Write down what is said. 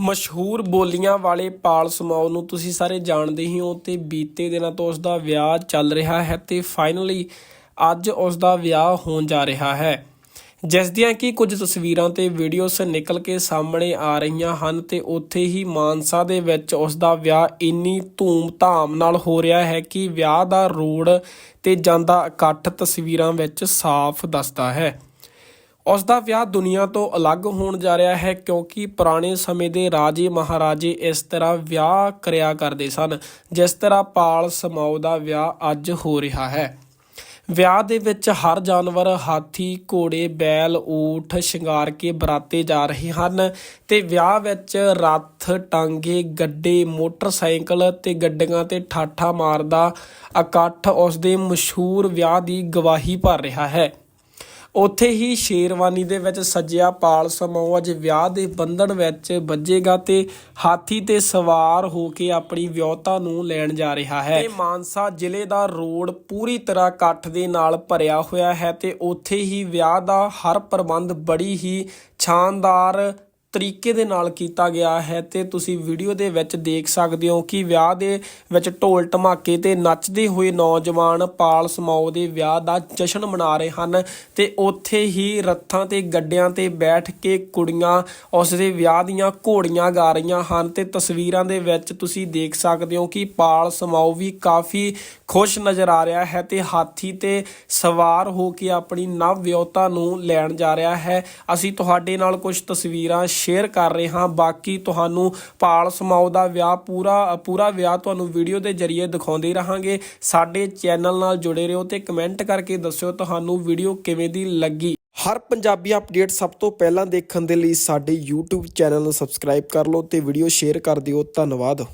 ਮਸ਼ਹੂਰ ਬੋਲੀਆਂ ਵਾਲੇ ਪਾਲ ਸਮਾਉ ਨੂੰ ਤੁਸੀਂ ਸਾਰੇ ਜਾਣਦੇ ਹੀ ਹੋ ਤੇ ਬੀਤੇ ਦਿਨਾਂ ਤੋਂ ਉਸ ਦਾ ਵਿਆਹ ਚੱਲ ਰਿਹਾ ਹੈ ਤੇ ਫਾਈਨਲੀ ਅੱਜ ਉਸ ਦਾ ਵਿਆਹ ਹੋਣ ਜਾ ਰਿਹਾ ਹੈ। ਜਿਸ ਦੀਆਂ ਕਿ ਕੁਝ ਤਸਵੀਰਾਂ ਤੇ ਵੀਡੀਓਸ ਨਿਕਲ ਕੇ ਸਾਹਮਣੇ ਆ ਰਹੀਆਂ ਹਨ ਤੇ ਉੱਥੇ ਹੀ ਮਾਨਸਾ ਦੇ ਵਿੱਚ ਉਸ ਦਾ ਵਿਆਹ ਇੰਨੀ ਧੂਮ-ਧਾਮ ਨਾਲ ਹੋ ਰਿਹਾ ਹੈ ਕਿ ਵਿਆਹ ਦਾ ਰੋਡ ਤੇ ਜਾਂਦਾ ਇਕੱਠ ਤਸਵੀਰਾਂ ਵਿੱਚ ਸਾਫ਼ ਦੱਸਦਾ ਹੈ। ਉਸ ਦਾ ਵਿਆਹ ਦੁਨੀਆ ਤੋਂ ਅਲੱਗ ਹੋਣ ਜਾ ਰਿਹਾ ਹੈ ਕਿਉਂਕਿ ਪੁਰਾਣੇ ਸਮੇਂ ਦੇ ਰਾਜੇ ਮਹਾਰਾਜੇ ਇਸ ਤਰ੍ਹਾਂ ਵਿਆਹ ਕਰਿਆ ਕਰਦੇ ਸਨ, ਜਿਸ ਤਰ੍ਹਾਂ ਪਾਲ ਸਮਾਉ ਦਾ ਵਿਆਹ ਅੱਜ ਹੋ ਰਿਹਾ ਹੈ। ਵਿਆਹ ਦੇ ਵਿੱਚ ਹਰ ਜਾਨਵਰ, ਹਾਥੀ, ਘੋੜੇ, ਬੈਲ, ਊਠ ਸ਼ਿੰਗਾਰ ਕੇ ਬਰਾਤੇ ਜਾ ਰਹੇ ਹਨ ਤੇ ਵਿਆਹ ਵਿੱਚ ਰੱਥ, ਟਾਂਗੇ, ਗੱਡੇ, ਮੋਟਰਸਾਈਕਲ ਤੇ ਗੱਡੀਆਂ ਤੇ ਠਾਠਾ ਮਾਰਦਾ ਇਕੱਠ ਉਸ ਦੇ ਮਸ਼ਹੂਰ ਵਿਆਹ ਦੀ ਗਵਾਹੀ ਭਰ ਰਿਹਾ ਹੈ। ਉੱਥੇ ਹੀ ਸ਼ੇਰਵਾਨੀ ਦੇ ਵਿੱਚ ਸੱਜਿਆ ਪਾਲ ਸਮੂਹ ਅੱਜ ਵਿਆਹ ਦੇ ਬੰਧਨ ਵਿੱਚ ਵੱਜੇਗਾ ਤੇ ਹਾਥੀ ਤੇ ਸਵਾਰ ਹੋ ਕੇ ਆਪਣੀ ਵਿਆਹਤਾ ਨੂੰ ਲੈਣ ਜਾ ਰਿਹਾ ਹੈ। ਤੇ ਮਾਨਸਾ ਜ਼ਿਲ੍ਹੇ ਦਾ ਰੋਡ ਪੂਰੀ ਤਰ੍ਹਾਂ ਇਕੱਠ ਦੇ ਨਾਲ ਭਰਿਆ ਹੋਇਆ ਹੈ ਤੇ ਉੱਥੇ ਹੀ ਵਿਆਹ ਦਾ ਹਰ ਪ੍ਰਬੰਧ ਬੜੀ ਹੀ ਸ਼ਾਨਦਾਰ ਤਰੀਕੇ ਦੇ ਨਾਲ ਕੀਤਾ ਗਿਆ ਹੈ ਤੇ ਤੁਸੀਂ ਵੀਡੀਓ ਦੇ ਵਿੱਚ ਦੇਖ ਸਕਦੇ ਹੋ ਕਿ ਵਿਆਹ ਦੇ ਵਿੱਚ ਢੋਲ ਧਮਾਕੇ ਤੇ ਨੱਚਦੇ ਹੋਏ ਨੌਜਵਾਨ ਪਾਲ ਸਮਾਉ ਦੇ ਵਿਆਹ ਦਾ ਜਸ਼ਨ ਮਨਾ ਰਹੇ ਹਨ ਤੇ ਉੱਥੇ ਹੀ ਰੱਥਾਂ ਤੇ ਗੱਡਿਆਂ ਤੇ ਬੈਠ ਕੇ ਕੁੜੀਆਂ ਉਸ ਦੇ ਵਿਆਹ ਦੀਆਂ ਘੋੜੀਆਂ ਗਾ ਰਹੀਆਂ ਹਨ ਤੇ ਤਸਵੀਰਾਂ ਦੇ ਵਿੱਚ ਤੁਸੀਂ ਦੇਖ ਸਕਦੇ ਹੋ ਕਿ ਪਾਲ ਸਮਾਉ ਵੀ ਕਾਫੀ ਖੁਸ਼ ਨਜ਼ਰ ਆ ਰਿਹਾ ਹੈ ਤੇ ਹਾਥੀ ਤੇ ਸਵਾਰ ਹੋ ਕੇ ਆਪਣੀ ਨਵ ਵਿਆਹਤਾ ਨੂੰ ਲੈਣ ਜਾ ਰਿਹਾ ਹੈ। ਅਸੀਂ ਤੁਹਾਡੇ ਨਾਲ ਕੁਝ ਤਸਵੀਰਾਂ ਸ਼ੇਅਰ ਕਰ ਰਹੇ ਹਾਂ। ਬਾਕੀ ਤੁਹਾਨੂੰ ਪਾਲ ਸਮਾਉ ਦਾ ਵਿਆਹ ਪੂਰਾ ਪੂਰਾ ਵਿਆਹ ਤੁਹਾਨੂੰ ਵੀਡੀਓ ਦੇ ਜ਼ਰੀਏ ਦਿਖਾਉਂਦੇ ਰਹਾਂਗੇ। ਸਾਡੇ ਚੈਨਲ ਨਾਲ ਜੁੜੇ ਰਹੋ ਤੇ ਕਮੈਂਟ ਕਰਕੇ ਦੱਸਿਓ ਤੁਹਾਨੂੰ ਵੀਡੀਓ ਕਿਵੇਂ ਦੀ ਲੱਗੀ। ਹਰ ਪੰਜਾਬੀ ਅਪਡੇਟ ਸਭ ਤੋਂ ਪਹਿਲਾਂ ਦੇਖਣ ਦੇ ਲਈ ਸਾਡੇ YouTube ਚੈਨਲ ਨੂੰ ਸਬਸਕ੍ਰਾਈਬ ਕਰ ਲਓ ਤੇ ਵੀਡੀਓ ਸ਼ੇਅਰ ਕਰ ਦਿਓ। ਧੰਨਵਾਦ।